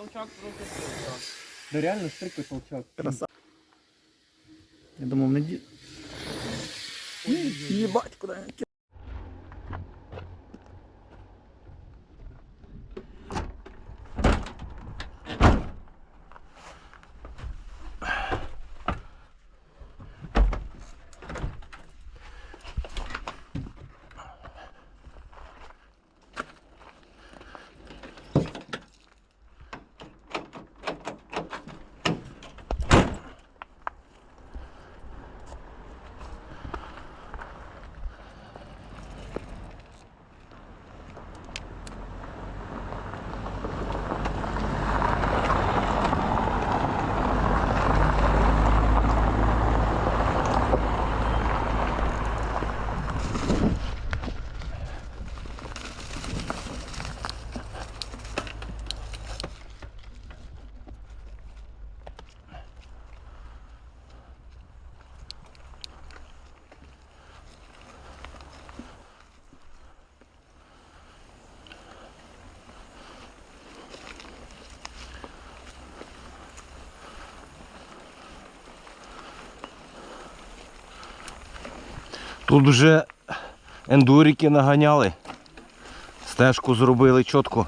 толчок просто руки. Да реально стрикой толчок. Краса. Я думав, не ді... Єбать, куди я Тут вже ендурики наганяли. Стежку зробили чітко.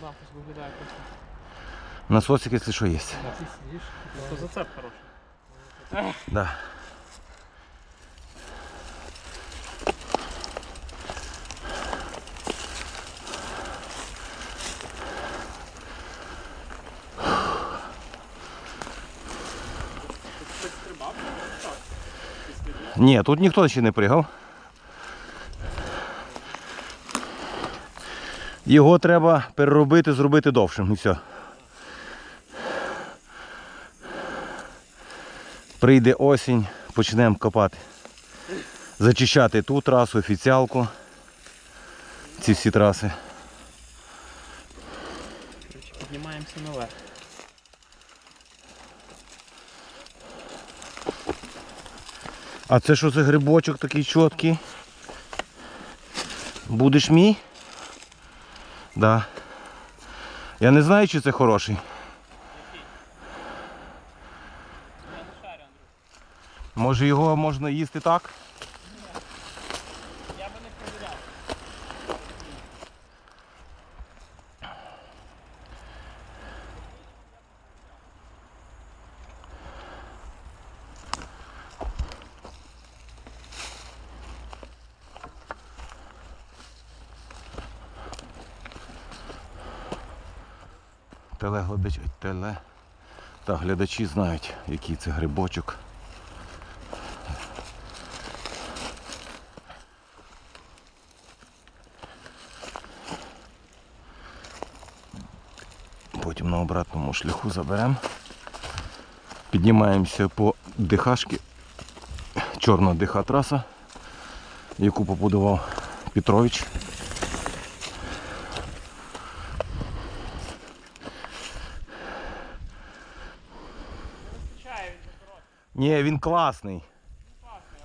Да, щось виглядає просто. Насосик, якщо що є. То зацеп хороший. Да. Хтось стрибав? Так. Ні, тут ніхто ще не пригав. Його треба переробити, зробити довшим і все. Прийде осінь, почнемо копати. Зачищати ту трасу, офіціалку. Ці всі траси. Піднімаємося наверх. А це що за грибочок такий чіткий? Будеш мій? Да. Я не знаю, чи це хороший. Може його можна їсти так? Телеглядачі, теле. Та глядачі знають, який це грибочок. Потім на обратному шляху заберемо. Піднімаємося по дихашки. Чорна диха траса, яку побудував Петрович. Вистачає він за короткий. Ні, він класний.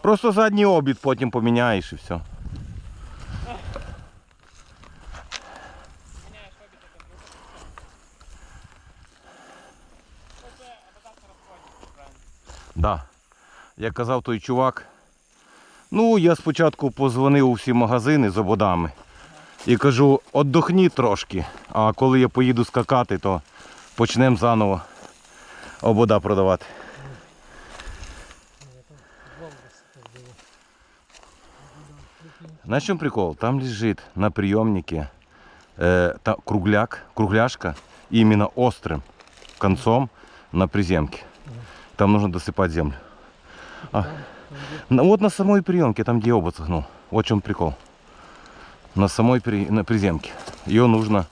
Просто задній обід потім поміняєш і все. Да. Як казав той чувак, ну я спочатку позвонив у всі магазини з ободами і кажу, отдохні трошки, а коли я поїду скакати, то почнемо заново обода продавати. Знаешь, в чем прикол? Там лежит на приемнике э, та- кругляк, кругляшка именно острым концом на приземке. Там нужно досыпать землю. А, ну, вот на самой приемке, там где обод согнул. Вот в чем прикол. На самой при- на приземке. Ее нужно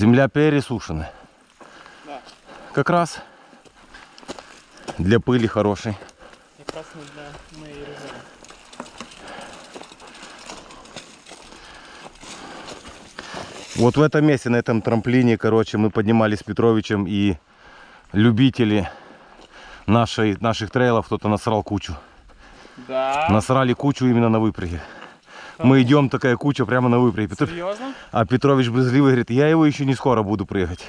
Земля пересушена. Да. Как раз для пыли хороший. Якраз не для моєї резини. Вот в этом месте, на этом трамплине, короче, мы поднимались с Петровичем и любители нашей, наших трейлов, кто-то насрал кучу. Да. Насрали кучу именно на выпряге. Мы идем, такая куча прямо на выпряге. Петр- Серйозно? А Петрович брезгливый говорит, я его еще не скоро буду прыгать.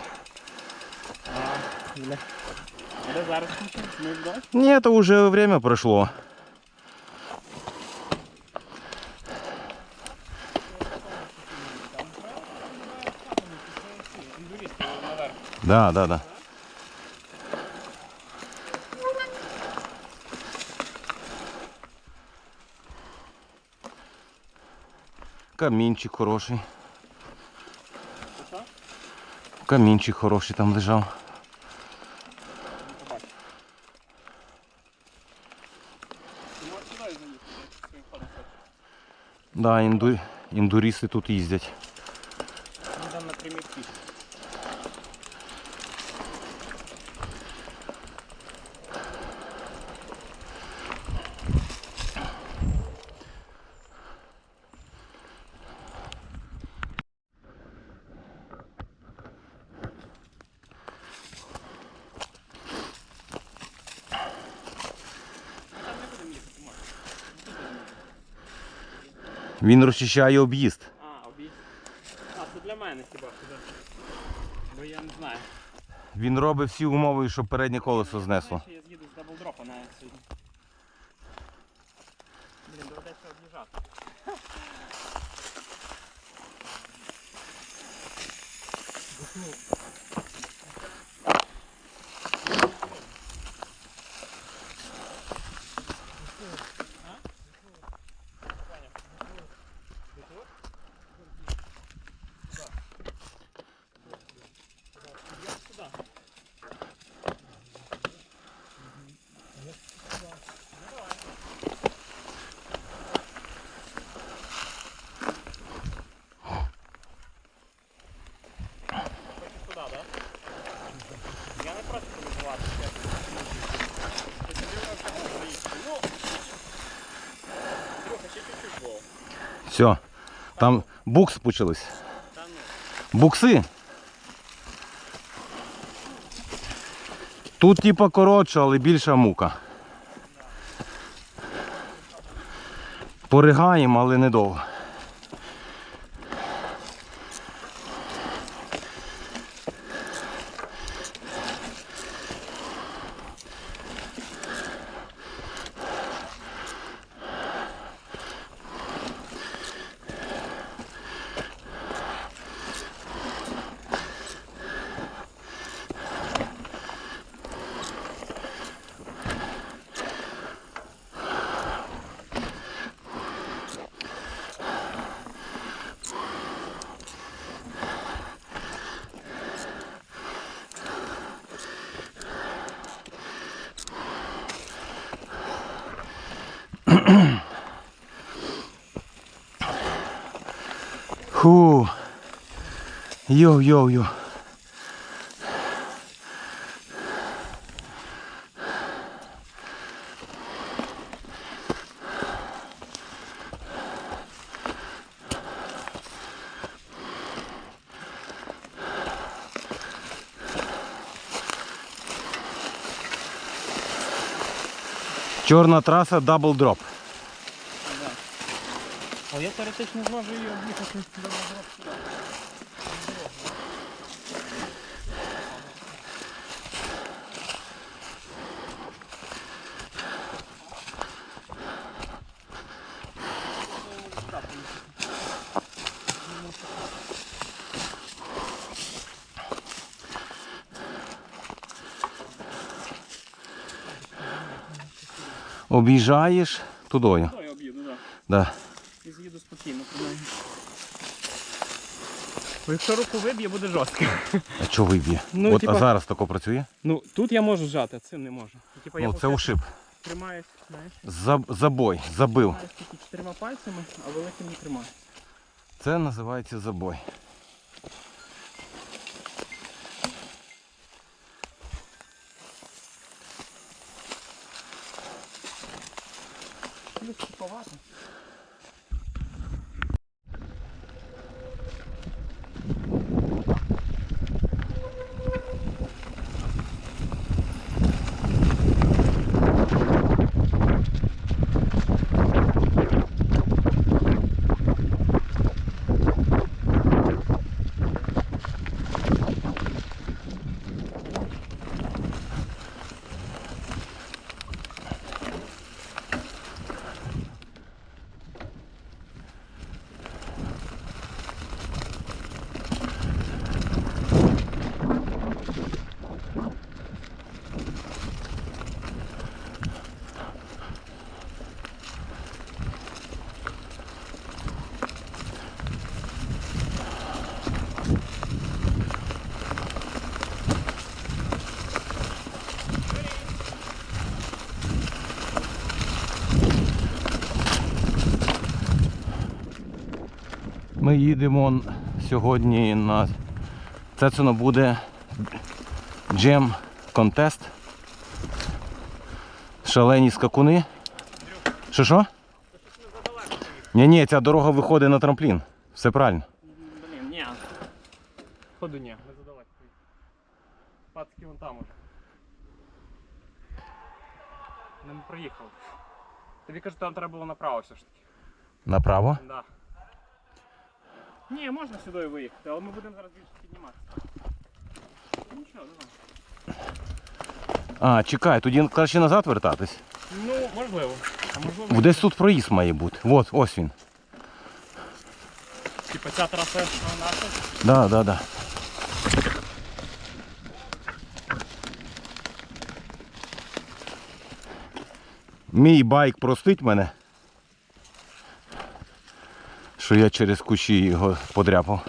А? Нет, это уже время прошло. Да, да, да. Камінчик хороший. Камінчик хороший там лежав. Да, інду... індуристи тут їздять. Ми там напрямик пішли. Він розчищає об'їзд. А, обійсть. А, це для мене хіба що. Бо я не знаю. Він робить всі умови, щоб переднє колесо знесло. Я з'їду з даблдропа навіть сьогодні. Блін, доведеться об'їжджати. Хочеш туди, так? Я не проти полюбувати. Ти собі вже заїхати. Ну, Трохи ще чуть-чуть було. Все. Там букс почались. Букси. Тут типа коротше, але більша мука. Поригаємо, але недовго. Фу. Йоу-йоу-йоу. Чорна траса дабл дроп. Але я теоретично зможу її об'їхати до. Об'їжджаєш тудою. Да. І з'їду спокійно, принаймні. Бо якщо руку виб'є, буде жорстко. А чого виб'є? Ну, От, типа- А зараз тако працює? Ну, тут я можу зжати, а цим не можу. І, Типа, я Ну, це ушиб. тримаюсь, знаєш, За- Забой, забив. тримаюсь тільки чотирма пальцями, а великим не тримаю. Це називається забой. Плюс типовато. Ми їдемо сьогодні на це це ну, буде джем контест. Шалені скакуни. Що що? Ні, ні, ця дорога виходить на трамплін. Все правильно. Блін, ні. Ходу ні, ми задалеко. Пацки вон там уже. Не проїхав. Тобі кажуть, там треба було направо все ж таки. Направо. Да. Ні, можна сюди виїхати, але ми будемо зараз більше підніматися. Нічого, давай. А, чекай, тоді краще назад вертатись. Ну, можливо. А можливо, Десь тут проїзд має бути. От, ось він. типа ця траса наша. Да, да, да. Мій байк простить мене. Що я через кущі його подряпав.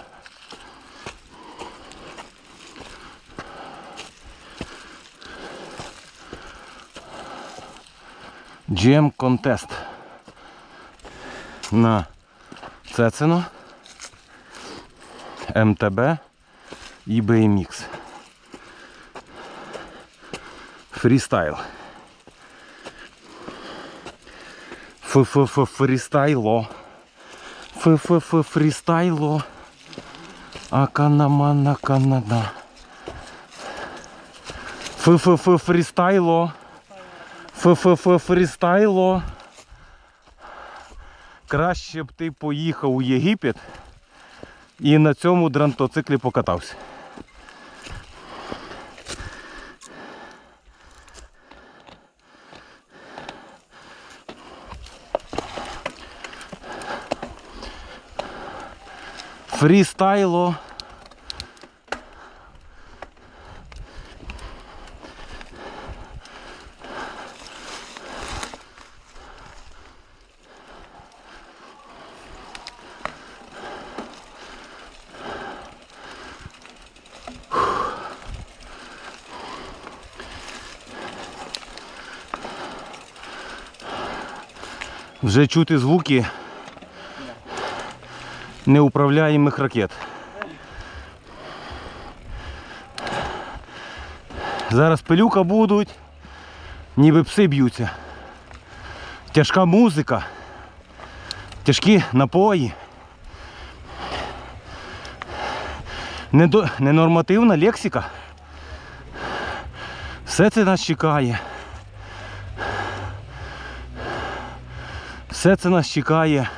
GM контест на Цецино. МТБ і BMX. Фрістайл. ФФФ фрістайло. ФФФ фрістайло. Аканамана Канада. Ф-ф-ф фрістайло. Краще б ти поїхав у Єгипет і на цьому дрантоциклі покатався. Фрістайло. Вже чути звуки неуправляємих ракет. Зараз пилюка будуть, ніби пси б'ються. Тяжка музика, тяжкі напої. Недо- Ненормативна лексика. Все це нас чекає. Все це нас чекає.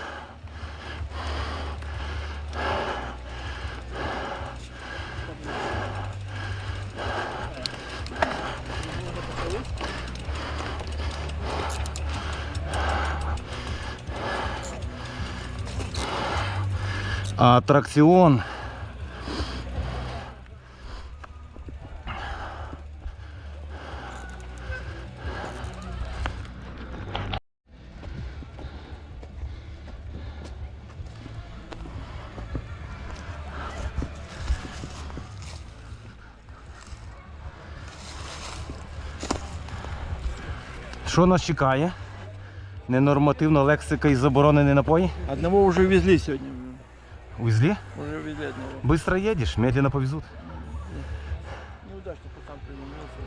А атракціон Що нас чекає? Ненормативна лексика і заборонені напої? Одного вже везли сьогодні. Увезли? Уже увезли одного. Быстро едешь, медленно повезут. Неудачно пацан применился.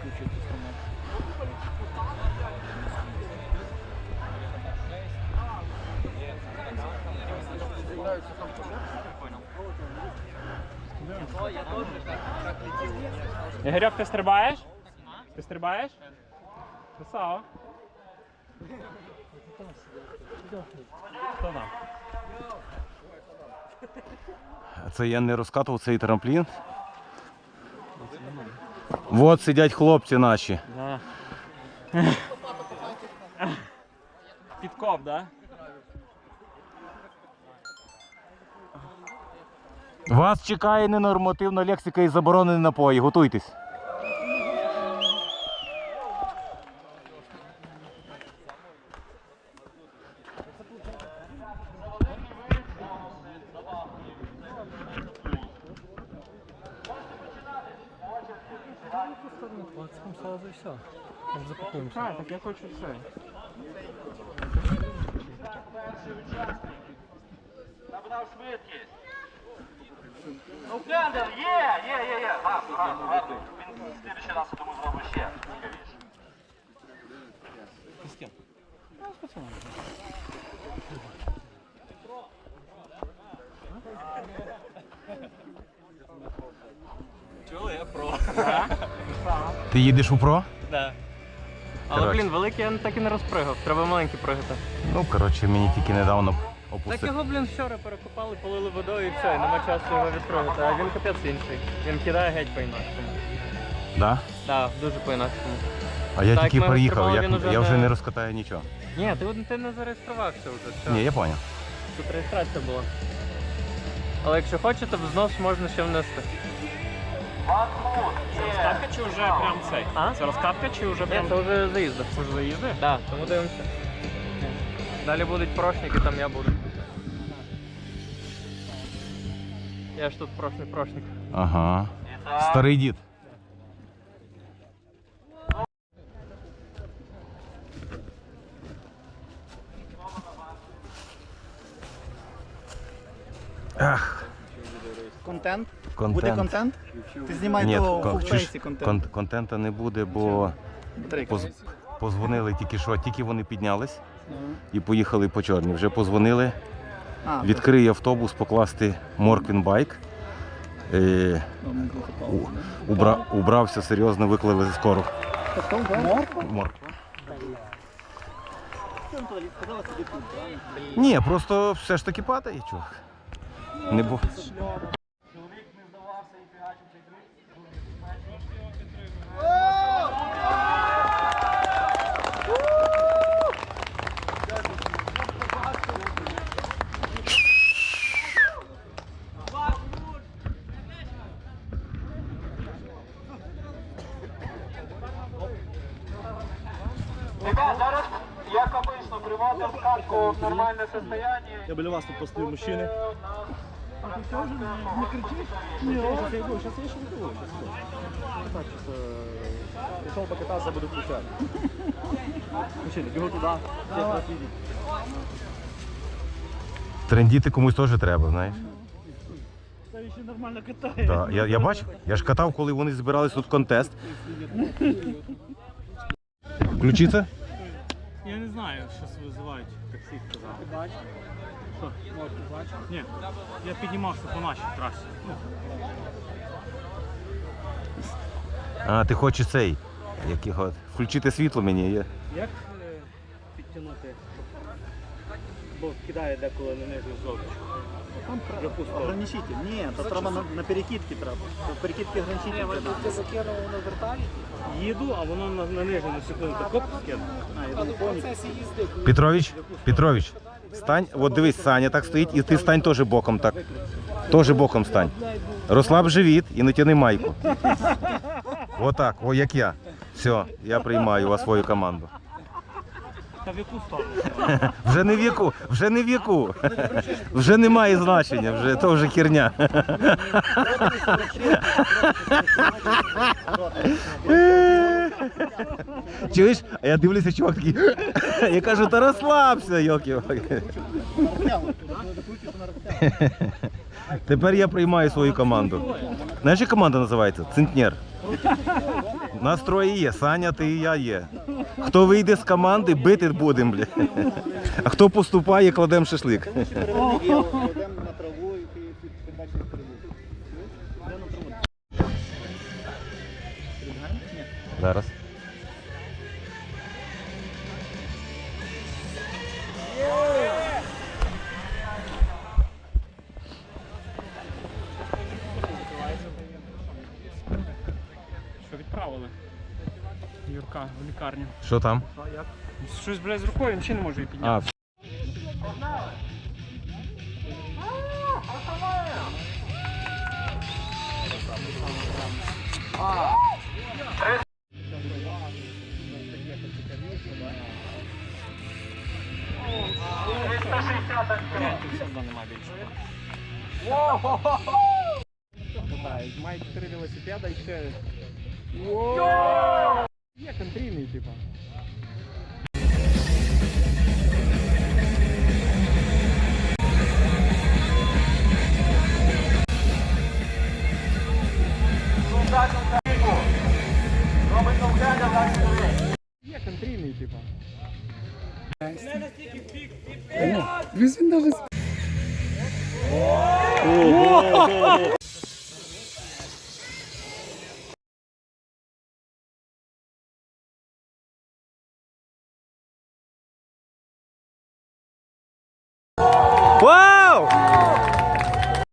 Включить сломал. Ігорьок, ти стрибаєш? Ти стрибаєш? Красава. Хто там? Це я не розкатував цей трамплін. От сидять хлопці наші. Да. Підкоп, да? Вас чекає ненормативна лексика і заборонені напої. Готуйтесь. А, так я хочу все. Ну, Блендер, є, є, є, є. Гарно, гарно, гарно. Він в слідчий раз, я думаю, зробить ще цікавіше. Ти їдеш у про? Да. Але, Коротше. блін, великий я так і не розпригав. Треба маленький пригати. Ну, коротше, мені тільки недавно Так його, блін, вчора перекопали, полили водою і все, і нема часу його відпригати. А він капець інший. Він кидає геть по-інакшому. Да? Так, дуже по-інакшому. А я Так, тільки ми приїхав, розкривали, як, уже я вже не- не розкатаю нічого. Ні, ти, от- ти не зареєструвався вже. Все. Ні, я зрозумів. Тут реєстрація була. Але якщо хочете, взнос можна ще внести. Розкатка чи вже прям цей? А? Це розкатка чи вже Ні, це вже заїзди. вже заїзди? Так, тому дивимося. Далі будуть прошники, там я буду. Я ж тут прошний прошник. Ага. Старий дід. Ах, Контент? Контент. Буде контент? Ти знімай Ні, до кон- чуєш, фулфейсі контент. кон- контента не буде, бо Батарейка. поз, позвонили тільки що, тільки вони піднялись і поїхали по чорні. Вже позвонили. А, Відкрий автобус, покласти Морквін байк. Е, у- убра, убрався серйозно, виклали скору. Морква. Ні, просто все ж таки падає, чувак. Не бу... Ребят, зараз, як обично, приводимо катку в нормальне состояние. Я біля вас тут постою мужчини. Пришел покататься, буду включать. Мужчина, бегу туда. Трендіти комусь теж треба, знаєш. Це ще нормально катає. Да. Я, я бачив, я ж катав, коли вони збирались тут контест. Включиться? Знаю, що визивають таксі сказав. Ти бачиш? Що? бачиш? Ні. Я піднімався по нашій трасі. Ну, А, ти хочеш цей. Як його? Включити світло мені. Я... як підтягнути? Бо кидає деколи на нижню зовсім. Ограничитель. Ні, то треба на, на перекидки треба. На перекидки ограничитель. Ти закинув на верталі? Їду, а воно на, на нижню секунду так оп, скинув. А, я думаю. Петрович, Петрович, стань, от дивись, Саня так стоїть, і ти стань теж боком так. Теж боком стань. Розслаб живіт і не тяни майку. Отак, о, як я. Все, я приймаю вас свою команду. Та в яку сторону? Вже не в яку, вже не в яку. Вже немає значення, вже то вже херня. Чуєш? А я дивлюся, чувак такий. Я кажу, та розслабся, йоків. Тепер я приймаю свою команду. Знаєш, як команда називається? Центнер. Нас троє є, Саня, ти і я є. Хто вийде з команди, бити будемо, бля. А хто поступає, кладемо шашлик. Зараз. лікарню. Що там? Щось, блядь, з рукою, він ще не може її підняти. А, Мають три велосипеда і ще. Є контрійний, типа. Є контрійний, типа.